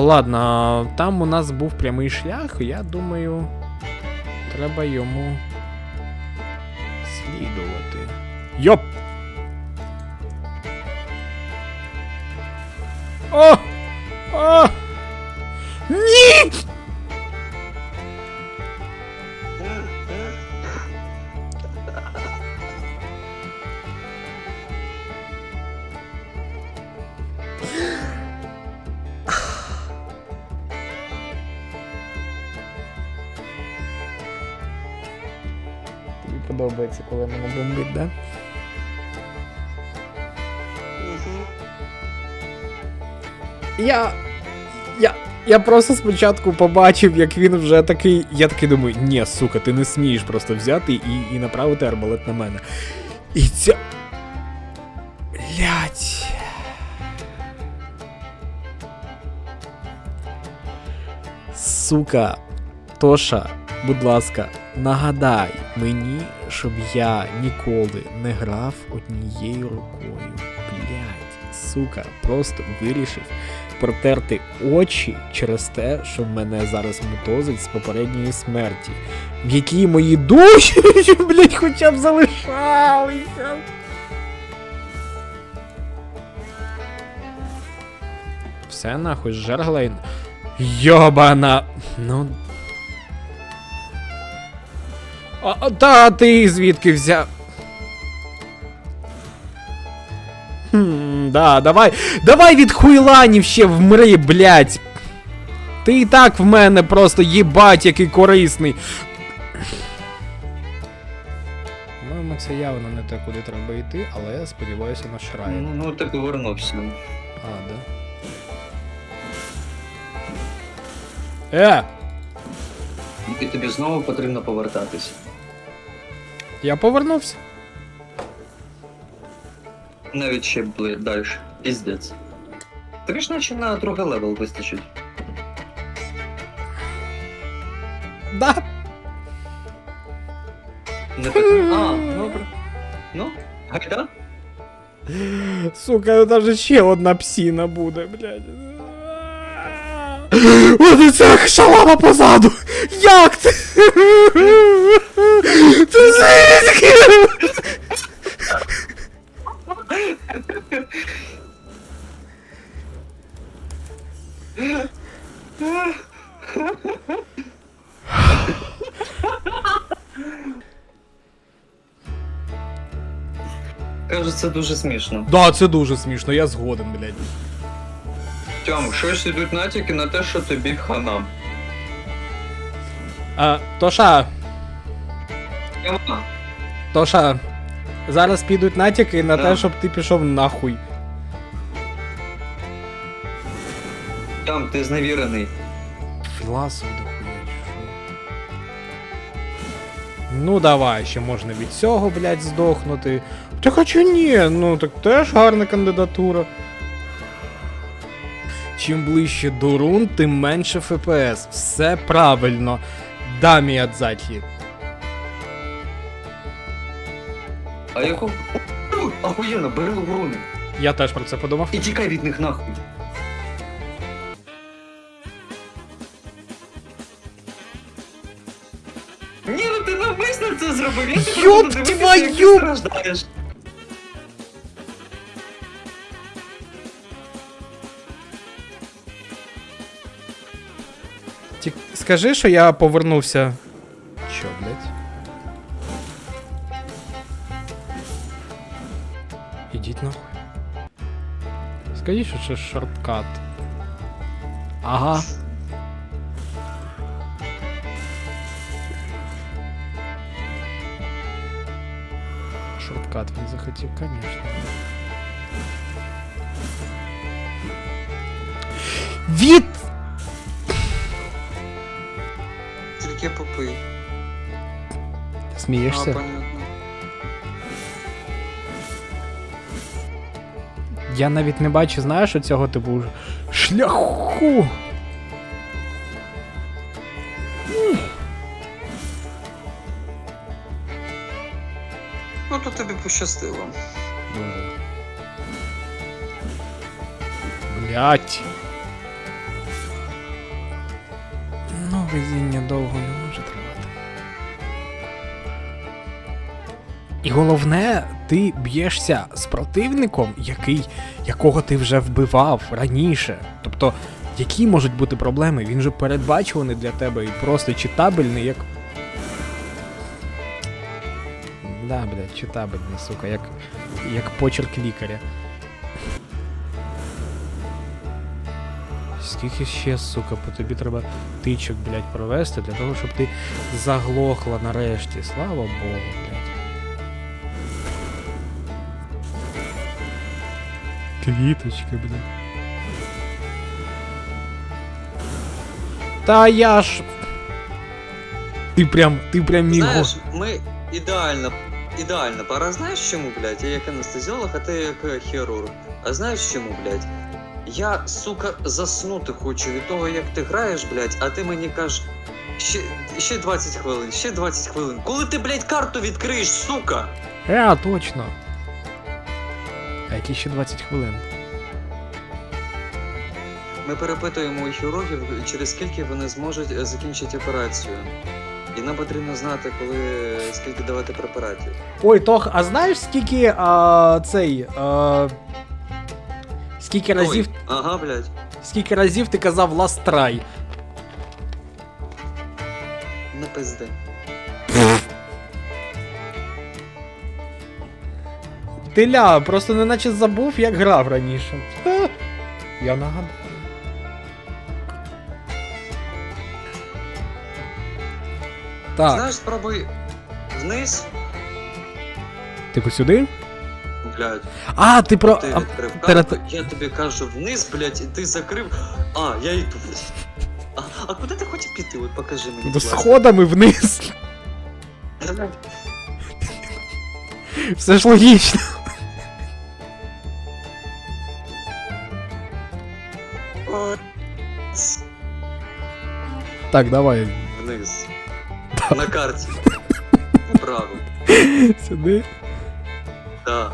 Ладно, там у нас був прямий шлях, я думаю, треба йому слідувати. Йоп! О! О! Ні! Подобається, коли мене бомбить, да? Я. Я. Я просто спочатку побачив, як він вже такий. Я такий думаю, ні, сука, ти не смієш просто взяти і, і направити арбалет на мене. І ця. Блять. Сука, Тоша, будь ласка, нагадай мені, щоб я ніколи не грав однією рукою. Блять, сука, просто вирішив протерти очі через те, що мене зараз мотозить з попередньої смерті, в якій мої душі, блять, хоча б залишалися. Все нахуй, Жерглейн. Йобана. Ну. А, а, та ти звідки взяв? Хм, да, давай. Давай від хуйланів ще вмри, блядь. Ти і так в мене просто їбать, який корисний. По-моєму, це явно не те, куди треба йти, але я сподіваюся на шрайн. Ну, ну ти повернувся. А, да. Е! І тобі знову потрібно повертатися. Я повернувся. Навіть ще бли далі. Піздець. Тобі ж наче на другий левел вистачить. Да. Не так. А, добре. Ну, гайда? Сука, даже ще одна псіна буде, блядь. От це шалава позаду! Як ти? Кажуть, це дуже смішно. Да, це дуже смішно, я згоден, блядь. Тьом, щось ідуть натяки на те, що тобі хана. А, Тоша, Тьома, Тоша, зараз підуть натяки на те, щоб ти пішов нахуй. Тьом, ти зневірений. Філасоф дохуя, чи що? Ну давай, ще можна від цього, блядь, здохнути. Та хоча ні, ну так теж гарна кандидатура. Чим ближче до рун, тим менше ФПС. Все правильно. Да, Міядзакі. А яку? Охуєнно, бери руни. Я теж про це подумав. І тікай від них нахуй. Ні, ну ти навмисно це зробив. Я тебе Ёб буду дивитися, як ти твою! страждаєш. Ті... Скажи, що я повернувся. Скажіть, що це шорткат. Ага. Шорткат він захотів, конечно. Від Тільки попий. Смієшся? А, Я навіть не бачу, знаєш, цього типу шляху. Ну то тобі пощастило. Дуже. Блять. Ну, везіння довго не може тривати. І головне, ти б'єшся з противником, який, якого ти вже вбивав раніше. Тобто, які можуть бути проблеми? Він же передбачуваний для тебе і просто читабельний, як. Да, блядь, читабельний, сука, як, як почерк лікаря. Скільки ще, сука, по тобі треба тичок, блядь, провести для того, щоб ти заглохла нарешті. Слава Богу, Квіточки, блядь. Та я ж. Ти прям, ти прям міг. Знаєш, ми ідеально, ідеальна пара. Знаєш чому, блядь? Я як анестезіолог, а ти як е, хірург. А знаєш чому, блядь? Я, сука, заснути хочу від того, як ти граєш, блядь, а ти мені кажеш. Ще, ще 20 хвилин, ще 20 хвилин. Коли ти, блядь, карту відкриєш, сука? А, точно. А які ще 20 хвилин? Ми перепитуємо у хірургів, через скільки вони зможуть е, закінчити операцію. І нам потрібно знати, коли скільки давати препаратів. Ой, Тох, а знаєш скільки а, цей. А, скільки разів. Ага, блядь. Скільки разів ти казав last try? Не пизди. Ти ля, просто неначе забув, як грав раніше. Ха, Я нагадаю. Так, Знаєш, спробуй вниз, типу сюди? блядь. А, ти про. Ти відкрив перед- карту, я тобі кажу вниз, блядь, і ти закрив. А, я йду. А, а куди ти хотів піти? От покажи мені. До будь ласка. сходами вниз. Все ж логічно. Так, давай. Вниз. На карті. Вправо. Сюди. Да.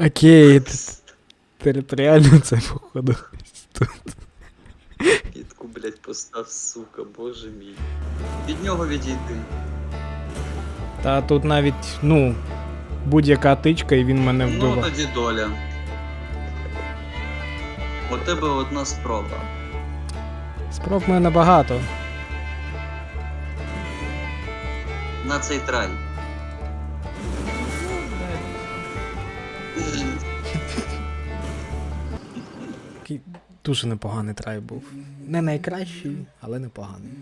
Окей, територіально це походу. Тут. Кітку, блядь, постав, сука, боже мій. Від нього відійди. Та тут навіть, ну, будь-яка тичка, і він мене Ну тоді доля. У тебе одна спроба. Спроб в мене багато. На цей трай. Такий дуже непоганий трай був. Не найкращий, але непоганий.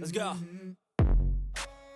Let's go.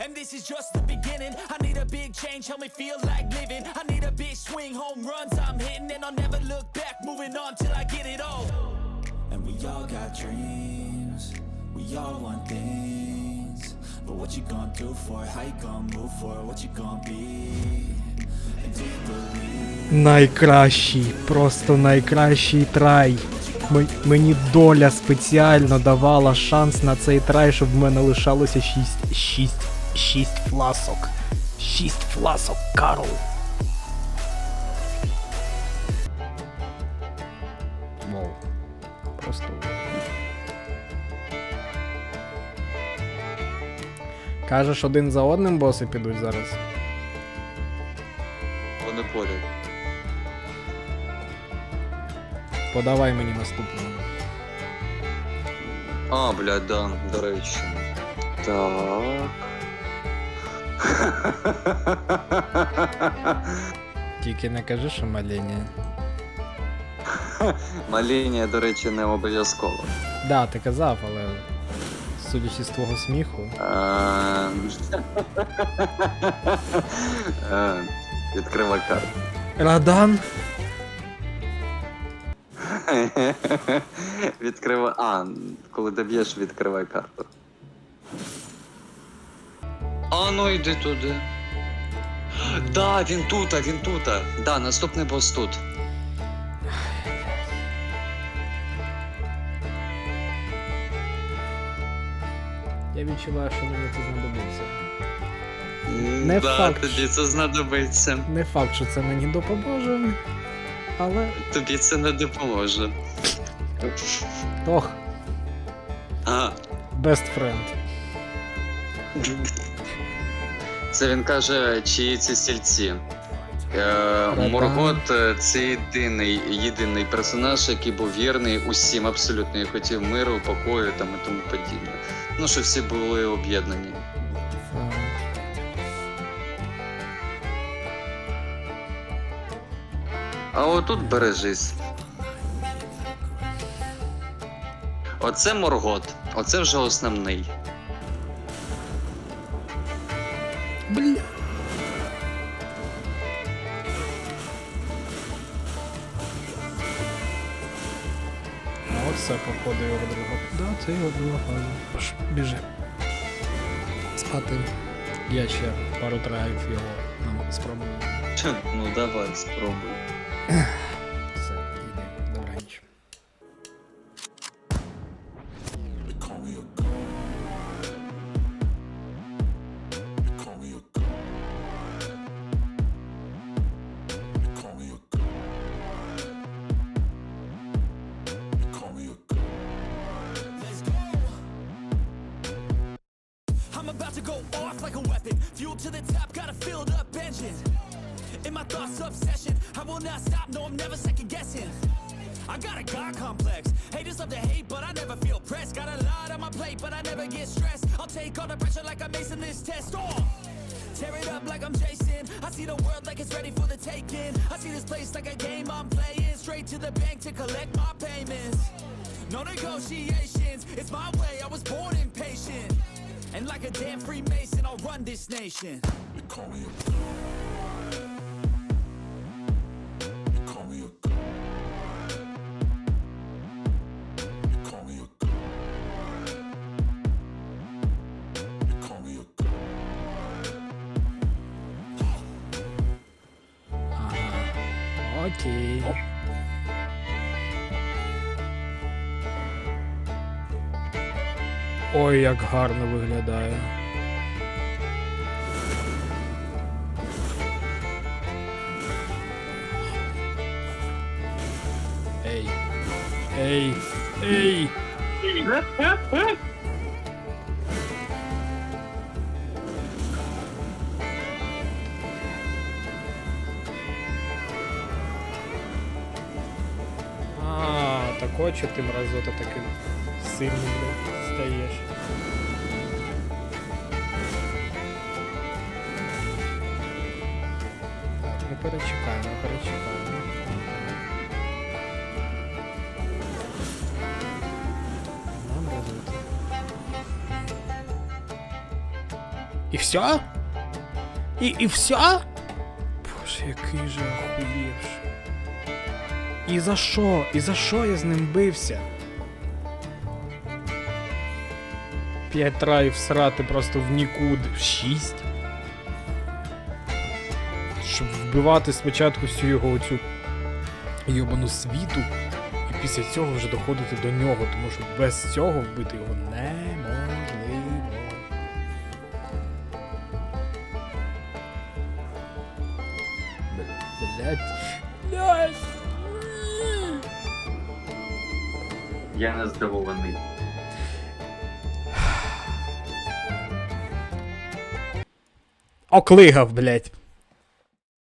and this is just the beginning. I need a big change, help me feel like living. I need a big swing, home runs I'm hitting, and I'll never look back. Moving on till I get it all. And we all got dreams. We all want things. But what you gonna do for it? How you gonna move for it? What you gonna be? And do you believe? Найкращий, просто найкращий трай. М- мені доля спеціально давала шанс на цей трай, щоб в мене лишалося 6, 6, 6 фласок. 6 фласок, Карл. Мов. Просто. Кажеш, один за одним боси підуть зараз. Вони поряд. Подавай мені наступного. А, блядь, да, до речі. Так. Тільки не кажи, що малення. Маління, до речі, не обов'язково. Да, ти казав, але судячи з твого сміху. Ем. Е, Відкрива карту. Радан. Відкривай. А, коли доб'єш, відкривай карту. А ну йди туди. Да, він тут, він тут. Да, наступний бос тут. Я відчуваю, що мені це знадобиться. Не да, факт. тобі це знадобиться. Не факт, що це мені допоможе, але Тобі це не допоможе. ох, А, best friend. це він каже, чиї це стільці. Е, Моргот е, це єдиний, єдиний персонаж, який був вірний усім абсолютно і хотів миру, покою там і тому подібне. Ну, що всі були об'єднані. А отут бережись. Оце Моргот, оце вже основний. Оце походу його друга. Да, це його друга фаза. Тож, біжи. Спати. Я ще пару траїв його нам спробую. Ну давай, спробуй. thoughts obsession. I will not stop, no I'm never second guessing. I got a God complex. Haters love to hate, but I never feel pressed. Got a lot on my plate, but I never get stressed. I'll take all the pressure like I'm acing this test. Oh! Tear it up like I'm Jason. I see the world like it's ready for the taking. I see this place like a game I'm playing. Straight to the bank to collect my payments. No negotiations, it's my way, I was born impatient. And like a damn Freemason, I'll run this nation. They call me a Окей. Ой, як гарно виглядає. Ей. Ей. Ей. А, так от що ти мразота таким сильним блядь, стаєш. Так, ми перечекаємо, перечекаємо. Нам разуть. І все? І, і все? Боже, який же охуєвший. І за що? І за що я з ним бився? П'ять траїв срати просто в нікуди. Шість. Щоб вбивати спочатку всю його оцю йобану світу, і після цього вже доходити до нього, тому що без цього вбити його неможливо. Блять. Я не здивований. Оклигав, блять.